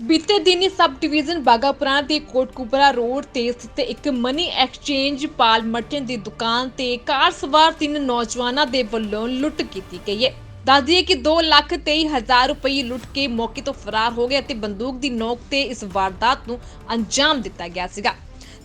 ਬੀਤੇ ਦਿਨੀ sub division ਬਾਗਾਪੁਰਾਣਾ ਦੇ ਕੋਟਕਪੂਰਾ ਰੋਡ ਤੇ ਸਥਿਤ ਇੱਕ ਮਨੀ ਐਕਸਚੇਂਜ ਪਾਲ ਮਰਚੈਂਟ ਦੀ ਦੁਕਾਨ ਤੇ ਕਾਰ ਸਵਾਰ ਤਿੰਨ ਨੌਜਵਾਨਾਂ ਦੇ ਵੱਲੋਂ ਲੁੱਟ ਕੀਤੀ ਗਈ ਹੈ। ਦੱਸਦੀਏ ਕਿ 2 ਲੱਖ 23 ਹਜ਼ਾਰ ਰੁਪਏ ਲੁੱਟ ਕੇ ਮੌਕੇ ਤੋਂ ਫਰਾਰ ਹੋ ਗਏ ਅਤੇ ਬੰਦੂਕ ਦੀ ਨੋਕ ਤੇ ਇਸ ਵਾਰਦਾਤ ਨੂੰ ਅੰਜਾਮ ਦਿੱਤਾ ਗਿਆ ਸੀਗਾ।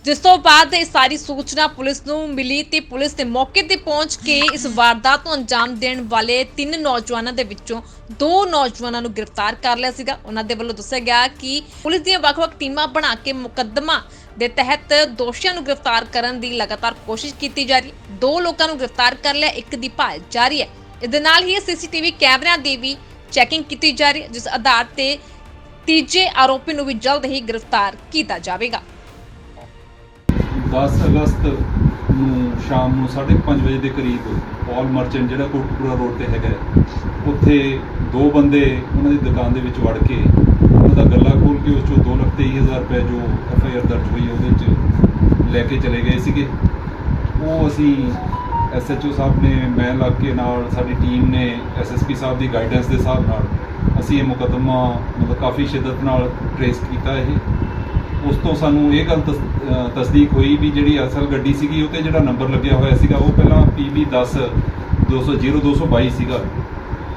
ਜਿਸ ਤੋਂ ਬਾਅਦ ਇਹ ਸਾਰੀ ਸੂਚਨਾ ਪੁਲਿਸ ਨੂੰ ਮਿਲੀ ਤੇ ਪੁਲਿਸ ਨੇ ਮੌਕੇ ਤੇ ਪਹੁੰਚ ਕੇ ਇਸ ਵਾਰਦਾਤ ਨੂੰ ਅੰਜਾਮ ਦੇਣ ਵਾਲੇ ਤਿੰਨ ਨੌਜਵਾਨਾਂ ਦੇ ਵਿੱਚੋਂ ਦੋ ਨੌਜਵਾਨਾਂ ਨੂੰ ਗ੍ਰਿਫਤਾਰ ਕਰ ਲਿਆ ਸੀਗਾ। ਉਹਨਾਂ ਦੇ ਵੱਲੋਂ ਦੱਸਿਆ ਗਿਆ ਕਿ ਪੁਲਿਸ ਦੀਆਂ ਵੱਖ-ਵੱਖ ਟੀਮਾਂ ਬਣਾ ਕੇ ਮੁਕੱਦਮਾ ਦੇ ਤਹਿਤ ਦੋਸ਼ੀਆਂ ਨੂੰ ਗ੍ਰਿਫਤਾਰ ਕਰਨ ਦੀ ਲਗਾਤਾਰ ਕੋਸ਼ਿਸ਼ ਕੀਤੀ ਜਾ ਰਹੀ ਹੈ। ਦੋ ਲੋਕਾਂ ਨੂੰ ਗ੍ਰਿਫਤਾਰ ਕਰ ਲਿਆ, ਇੱਕ ਦੀ ਭਾਲ ਜਾਰੀ ਹੈ। ਇਸ ਦੇ ਨਾਲ ਹੀ ਸੀਸੀਟੀਵੀ ਕੈਮਰਿਆਂ ਦੀ ਵੀ ਚੈਕਿੰਗ ਕੀਤੀ ਜਾ ਰਹੀ ਹੈ, ਜਿਸ ਆਧਾਰ ਤੇ ਤੀਜੇ ਆਰੋਪੀ ਨੂੰ ਵੀ ਜਲਦ ਹੀ ਗ੍ਰਿਫਤਾਰ ਕੀਤਾ ਜਾਵੇਗਾ। 10 ਅਗਸਤ ਨੂੰ ਸ਼ਾਮ ਨੂੰ 5:30 ਵਜੇ ਦੇ ਕਰੀਬ ਪੌਲ ਮਰਚੈਂਟ ਜਿਹੜਾ ਕੋਟਕਪੂਰਾ ਰੋਡ ਤੇ ਹੈਗਾ ਉੱਥੇ ਦੋ ਬੰਦੇ ਉਹਨਾਂ ਦੀ ਦੁਕਾਨ ਦੇ ਵਿੱਚ ਵੜ ਕੇ ਉਹਨਾਂ ਦਾ ਗੱਲਾ ਖੋਲ ਕੇ ਉਸ ਚੋਂ 223000 ਰੁਪਏ ਜੋ ਐਫ ਆਈ ਆਰ ਦਰਜ ਹੋਈ ਉਹਦੇ ਵਿੱਚ ਲੈ ਕੇ ਚਲੇ ਗਏ ਸੀਗੇ। ਉਹ ਅਸੀਂ ਐਸ ਐਚ ਓ ਸਾਹਿਬ ਨੇ, ਮੈਂ ਲੱਗ ਕੇ ਨਾਲ ਸਾਡੀ ਟੀਮ ਨੇ ਐਸ ਐਸ ਪੀ ਸਾਹਿਬ ਦੀ ਗਾਈਡੈਂਸ ਦੇ ਹਿਸਾਬ ਨਾਲ ਅਸੀਂ ਇਹ ਮੁਕੱਦਮਾ ਮਤਲਬ ਕਾਫੀ ਸ਼ਿੱਦਤ ਨਾਲ ਟਰੇਸ ਕੀਤਾ ਇਹ। ਉਸ ਤੋਂ ਸਾਨੂੰ ਇਹ ਗੱਲ ਤਸ- ਤਸਦੀਕ ਹੋਈ ਵੀ ਜਿਹੜੀ ਅਸਲ ਗੱਡੀ ਸੀਗੀ ਉਹ ਤੇ ਜਿਹੜਾ ਨੰਬਰ ਲੱਗਿਆ ਹੋਇਆ ਸੀਗਾ, ਉਹ ਪਹਿਲਾਂ PB 10 200 ਸੀਗਾ।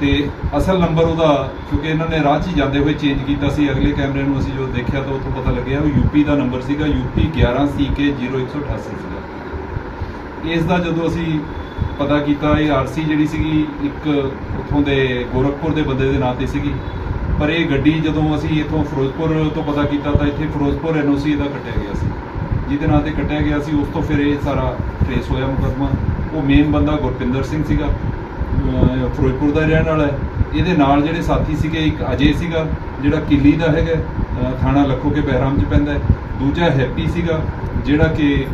ਤੇ ਅਸਲ ਨੰਬਰ ਉਹਦਾ, ਕਿਉਂਕਿ ਇਹਨਾਂ ਨੇ ਰਾਹ 'ਚ ਹੀ ਜਾਂਦੇ ਹੋਏ ਚੇਂਜ ਕੀਤਾ ਸੀ, ਅਗਲੇ ਕੈਮਰੇ ਨੂੰ ਅਸੀਂ ਜੋ ਦੇਖਿਆ ਤਾਂ ਉੱਥੋਂ ਪਤਾ ਲੱਗਿਆ ਉਹ ਯੂਪੀ ਦਾ ਨੰਬਰ ਸੀਗਾ ਯੂਪੀ 11CK0188 ਸੀਗਾ। ਇਸ ਦਾ ਜਦੋਂ ਅਸੀਂ ਪਤਾ ਕੀਤਾ, ਇਹ ਆਰਸੀ ਜਿਹੜੀ ਸੀਗੀ, ਇੱਕ ਉੱਥੋਂ ਦੇ ਗੋਰਖਪੁਰ ਦੇ ਬੰਦੇ ਦੇ ਨਾਂ ਤੇ ਸੀਗੀ। ਪਰ ਇਹ ਗੱਡੀ ਜਦੋਂ ਅਸੀਂ ਇੱਥੋਂ ਫਿਰੋਜ਼ਪੁਰ ਤੋਂ ਪਤਾ ਕੀਤਾ ਤਾਂ ਇੱਥੇ ਫਿਰੋਜ਼ਪੁਰ ਐਨਓਸੀ ਇਹਦਾ ਕੱਟਿਆ ਗਿਆ ਸੀ। ਜਿਹਦੇ ਨਾਂ ਤੇ ਕੱਟਿਆ ਗਿਆ ਸੀ ਉਸ ਤੋਂ ਫਿਰ ਇਹ ਸਾਰਾ ਟ੍ਰੇਸ ਹੋਇਆ ਮੁਕੱਦਮਾ। ਉਹ ਮੇਨ ਬੰਦਾ ਗੁਰਪਿੰਦਰ ਸਿੰਘ ਸੀਗਾ। ਫਿਰੋਜ਼ਪੁਰ ਦਾ ਰਹਿਣ ਵਾਲਾ ਹੈ। ਇਹਦੇ ਨਾਲ ਜਿਹੜੇ ਸਾਥੀ ਸੀਗੇ ਇੱਕ ਅਜੇ ਸੀਗਾ ਜਿਹੜਾ ਕਿੱਲੀ ਦਾ ਹੈਗਾ ਥਾਣਾ ਲੱਖੋ ਕੇ ਬਹਿਰਾਮ ਚ ਪੈਂਦਾ ਹੈ। ਦੂਜਾ ਹੈਪੀ ਸੀਗਾ ਜਿਹੜਾ ਕਿ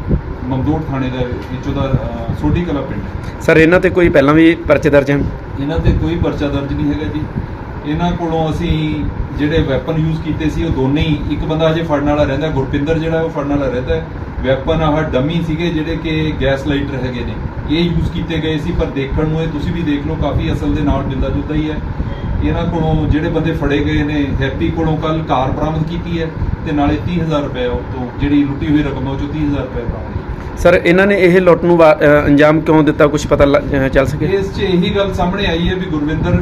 ਮਮਦੋੜ ਥਾਣੇ ਦਾ ਵਿੱਚੋਂ ਦਾ ਸੋਢੀ ਕਲਾ ਪਿੰਡ ਸਰ ਇਹਨਾਂ ਤੇ ਕੋਈ ਪਹਿਲਾਂ ਵੀ ਪਰਚੇ ਦਰਜ ਹਨ? ਇਹਨਾਂ ਤੇ ਕੋਈ ਪਰਚਾ ਦਰਜ ਨਹੀਂ ਹੈਗਾ ਜੀ। ਇਹਨਾਂ ਕੋਲੋਂ ਅਸੀਂ ਜਿਹੜੇ ਵੈਪਨ ਯੂਜ਼ ਕੀਤੇ ਸੀ, ਉਹ ਦੋਨੇ ਹੀ, ਇੱਕ ਬੰਦਾ ਹਜੇ ਫੜਨ ਵਾਲਾ ਰਹਿੰਦਾ, ਗੁਰਪਿੰਦਰ ਜਿਹੜਾ ਉਹ ਫੜਨ ਵਾਲਾ ਰਹਿੰਦਾ ਵੈਪਨ ਆਹ ਡਮੀ ਸੀਗੇ ਜਿਹੜੇ ਕਿ ਗੈਸ ਲਾਈਟਰ ਹੈਗੇ ਨੇ, ਇਹ ਯੂਜ਼ ਕੀਤੇ ਗਏ ਸੀ, ਪਰ ਦੇਖਣ ਨੂੰ ਇਹ ਤੁਸੀਂ ਵੀ ਦੇਖ ਲਓ, ਕਾਫੀ ਅਸਲ ਦੇ ਨਾਲ ਮਿਲਦਾ ਜੁਲਦਾ ਹੀ ਹੈ। ਇਹਨਾਂ ਕੋਲੋਂ ਜਿਹੜੇ ਬੰਦੇ ਫੜੇ ਗਏ ਨੇ ਹੈਪੀ ਕੋਲੋਂ ਕੱਲ ਕਾਰ ਬਰਾਮਦ ਕੀਤੀ ਹੈ ਤੇ ਨਾਲੇ 30000 ਰੁਪਏ ਉਹ ਤੋਂ ਜਿਹੜੀ ਲੁੱਟੀ ਹੋਈ ਰਕਮ ਉਹ ਚੋਂ 30000 ਰੁਪਏ ਬਰਾਮਦ। ਸਰ ਇਹਨਾਂ ਨੇ ਇਹ ਲੁੱਟ ਨੂੰ ਅੰਜਾਮ ਕਿਉਂ ਦਿੱਤਾ? ਕੁਝ ਪਤਾ ਚੱਲ ਸਕੇ? ਇਸ 'ਚ ਇਹੀ ਗੱਲ ਸਾਹਮਣੇ ਆਈ ਹੈ ਵੀ ਗੁਰਵਿੰਦਰ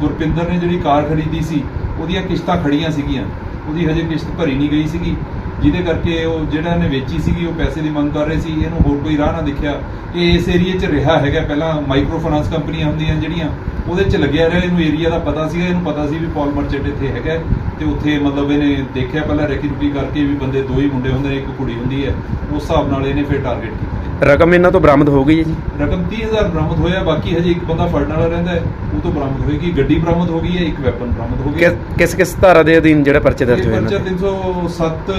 ਗੁਰਪਿੰਦਰ ਨੇ ਜਿਹੜੀ ਕਾਰ ਖਰੀਦੀ ਸੀ ਉਹਦੀਆਂ ਕਿਸ਼ਤਾਂ ਖੜੀਆਂ ਸੀਗੀਆਂ। ਉਹਦੀ ਹਜੇ ਕਿਸ਼ਤ ਭਰੀ ਨਹੀਂ ਗਈ ਸੀਗੀ। ਜਿਹਦੇ ਕਰਕੇ ਉਹ ਜਿਹੜਾ ਇਹਨੇ ਵੇਚੀ ਸੀਗੀ, ਉਹ ਪੈਸੇ ਦੀ ਮੰਗ ਕਰ ਰਹੇ ਸੀ, ਇਹਨੂੰ ਹੋਰ ਕੋਈ ਰਾਹ ਨਾ ਦਿਖਿਆ। ਇਹ ਇਸ ਏਰੀਏ 'ਚ ਰਿਹਾ ਹੈਗਾ, ਪਹਿਲਾਂ ਮਾਈਕਰੋ ਫਾਈਨਾਂਸ ਕੰਪਨੀਆਂ ਹੁੰਦੀਆਂ ਜਿਹੜੀਆਂ, ਉਹਦੇ 'ਚ ਲੱਗਿਆ ਰਿਹਾ, ਇਹਨੂੰ ਏਰੀਆ ਦਾ ਪਤਾ ਸੀਗਾ, ਇਹਨੂੰ ਪਤਾ ਸੀ ਵੀ ਪੌਲ ਮਰਚੈਂਟ ਇੱਥੇ ਹੈਗਾ ਤੇ ਉੱਥੇ ਮਤਲਬ ਇਹਨੇ ਦੇਖਿਆ ਪਹਿਲਾਂ ਰੈਕੀ ਰੁਕੀ ਕਰਕੇ ਵੀ ਬੰਦੇ ਦੋ ਹੀ ਮੁੰਡੇ ਹੁੰਦੇ ਨੇ, ਇੱਕ ਕੁੜੀ ਹੁੰਦੀ ਹੈ, ਉਸ ਹਿਸਾਬ ਨਾਲ ਇਹਨੇ ਫਿਰ ਟਾਰਗੇਟ ਕੀਤਾ। ਰਕਮ ਇਹਨਾਂ ਤੋਂ ਬਰਾਮਦ ਹੋ ਗਈ ਹੈ ਜੀ? ਰਕਮ 30000 ਬਰਾਮਦ ਹੋਇਆ ਬਾਕੀ ਹਜੇ ਇੱਕ ਬੰਦਾ ਫੜਨ ਵਾਲਾ ਰਹਿੰਦਾ ਹੈ ਉਹ ਤੋਂ ਬਰਾਮਦ ਹੋਏਗੀ। ਗੱਡੀ ਬਰਾਮਦ ਹੋ ਗਈ ਹੈ ਇੱਕ ਵੈਪਨ ਬਰਾਮਦ ਹੋ ਗਿਆ। ਕਿਸ- ਕਿਸ ਕਿਸ ਧਾਰਾ ਦੇ ਅਧੀਨ ਜਿਹੜਾ ਪਰਚੇ ਦਰਜ ਹੋਏ ਪਰਚਾ ਇਹਨਾਂ ਤੇ? 307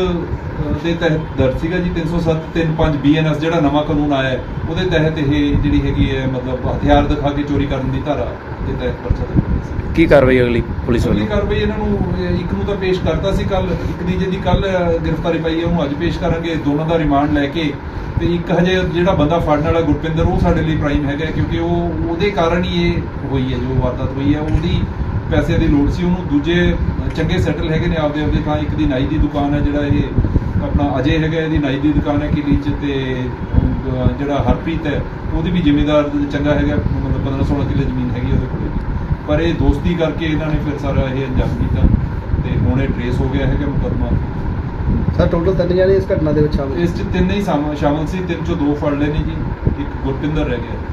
ਦੇ ਤਹਿਤ ਦਰਜ ਸੀਗਾ ਜੀ। 307 35 ਬੀਐਨਐਸ ਜਿਹੜਾ ਨਵਾਂ ਕਾਨੂੰਨ ਆਇਆ ਹੈ ਉਹਦੇ ਤਹਿਤ ਇਹ ਜਿਹੜੀ ਹੈਗੀ ਹੈ ਮਤਲਬ ਹਥਿਆਰ ਦਿਖਾ ਕੇ ਚੋਰੀ ਕਰਨ ਦੀ ਧਾਰਾ ਦੇ ਤਹਿਤ ਪਰਚਾ ਦਰਜ ਹੋਇਆ ਸੀ। ਕੀ ਕਾਰਵਾਈ ਅਗਲੀ ਪੁਲਿਸ ਅਗਲੀ ਵੱਲੋਂ? ਕਾਰਵਾਈ ਇਹਨਾਂ ਨੂੰ ਇਹ ਇੱਕ ਨੂੰ ਤਾਂ ਪੇਸ਼ ਕਰਤਾ ਸੀ ਕੱਲ ਇੱਕ ਦੀ ਜਿਹਦੀ ਕੱਲ ਗ੍ਰਿਫਤਾਰੀ ਪਾਈ ਹੈ ਉਹਨੂੰ ਅੱਜ ਪੇਸ਼ ਕਰਾਂਗੇ। ਦੋਨਾਂ ਦਾ ਰਿਮਾਂਡ ਲੈ ਕੇ ਤੇ ਇੱਕ ਹਜੇ ਜਿਹੜਾ ਬੰਦਾ ਫੜਨ ਵਾਲਾ ਗੁਰਪਿੰਦਰ, ਉਹ ਸਾਡੇ ਲਈ ਪ੍ਰਾਈਮ ਹੈਗਾ ਕਿਉਂਕਿ ਉਹ ਉਹਦੇ ਕਾਰਨ ਹੀ ਇਹ ਹੋਈ ਹੈ, ਜੋ ਵਾਰਦਾਤ ਹੋਈ ਹੈ। ਉਹਦੀ ਪੈਸੇ ਦੀ ਲੋੜ ਸੀ, ਉਹਨੂੰ ਦੂਜੇ ਚੰਗੇ ਸੈਟਲ ਹੈਗੇ ਨੇ ਆਪਦੇ ਆਪਦੇ ਥਾਂ। ਇੱਕ ਦੀ ਨਾਈ ਦੀ ਦੁਕਾਨ ਹੈ, ਜਿਹੜਾ ਇਹ ਆਪਣਾ ਅਜੇ ਹੈਗਾ, ਇਹਦੀ ਨਾਈ ਦੀ ਦੁਕਾਨ ਹੈ ਕਿਲੀ ਚ ਤੇ ਜਿਹੜਾ ਹਰਪ੍ਰੀਤ ਹੈ, ਉਹਦੀ ਵੀ ਜ਼ਿੰਮੇਦਾਰ ਚੰਗਾ ਹੈਗਾ, ਮਤਲਬ 15 16 ਕਿੱਲੇ ਜ਼ਮੀਨ ਹੈਗੀ ਉਹਦੇ ਕੋਲੇ ਵੀ। ਪਰ ਇਹ ਦੋਸਤੀ ਕਰਕੇ ਇਹਨਾਂ ਨੇ ਫਿਰ ਸਾਰਾ ਇਹ ਅੰਜਾਮ ਕੀਤਾ ਤੇ ਹੁਣ ਇਹ ਟਰੇਸ ਹੋ ਗਿਆ ਹੈਗਾ ਮੁਕੱਦਮਾ। ਸਰ ਟੋਟਲ ਤਿੰਨ ਜਣੇ ਇਸ ਘਟਨਾ ਦੇ ਵਿੱਚ ਸ਼ਾਮਿਲ? ਇਸ ਚ ਤਿੰਨ ਹੀ ਸ਼ਾਮ- ਸ਼ਾਮਲ ਸੀ, ਤਿੰਨ ਚੋਂ ਦੋ ਫੜ ਲਏ ਨੇ ਜੀ, ਇੱਕ ਗੁਰਪਿੰਦਰ ਰਹਿ ਗਿਆ।